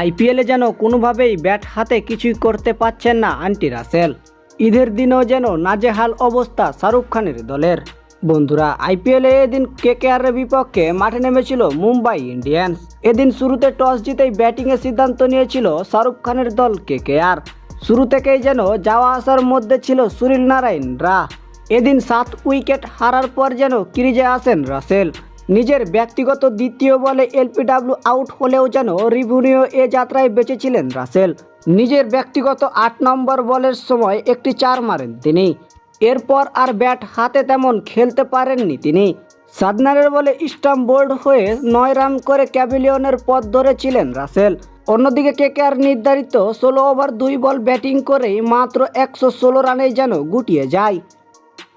আইপিএলে যেন কোনোভাবেই ব্যাট হাতে কিছুই করতে পারছেন না আন্টি রাসেল। ঈদের দিনেও যেন নাজেহাল অবস্থা শাহরুখ খানের দলের। বন্ধুরা, আইপিএলে এদিন কেকেআরের বিপক্ষে মাঠে নেমেছিল মুম্বাই ইন্ডিয়ান্স। এদিন শুরুতে টস জিতেই ব্যাটিংয়ের সিদ্ধান্ত নিয়েছিল শাহরুখ খানের দল কেকেআর। শুরু থেকেই যেন যাওয়া আসার মধ্যে ছিল সুনীল নারায়ণ রা এদিন সাত উইকেট হারার পর যেন ক্রিজে আসেন রাসেল। নিজের ব্যক্তিগত দ্বিতীয় বলে এলপিডাব্লিউ আউট হলেও যেন রিভিনিউ এ যাত্রায় বেঁচেছিলেন রাসেল। নিজের ব্যক্তিগত আট নম্বর বলের সময় একটি চার মারেন তিনি। এরপর আর ব্যাট হাতে তেমন খেলতে পারেননি তিনি। সাদনারের বলে স্টাম্প বোল্ড হয়ে নয় রান করে ক্যাবিলিয়নের পথ ধরেছিলেন রাসেল। অন্যদিকে কেকেআর নির্ধারিত ষোলো ওভার দুই বল ব্যাটিং করেই মাত্র একশো ষোলো রানেই যেন গুটিয়ে যায়।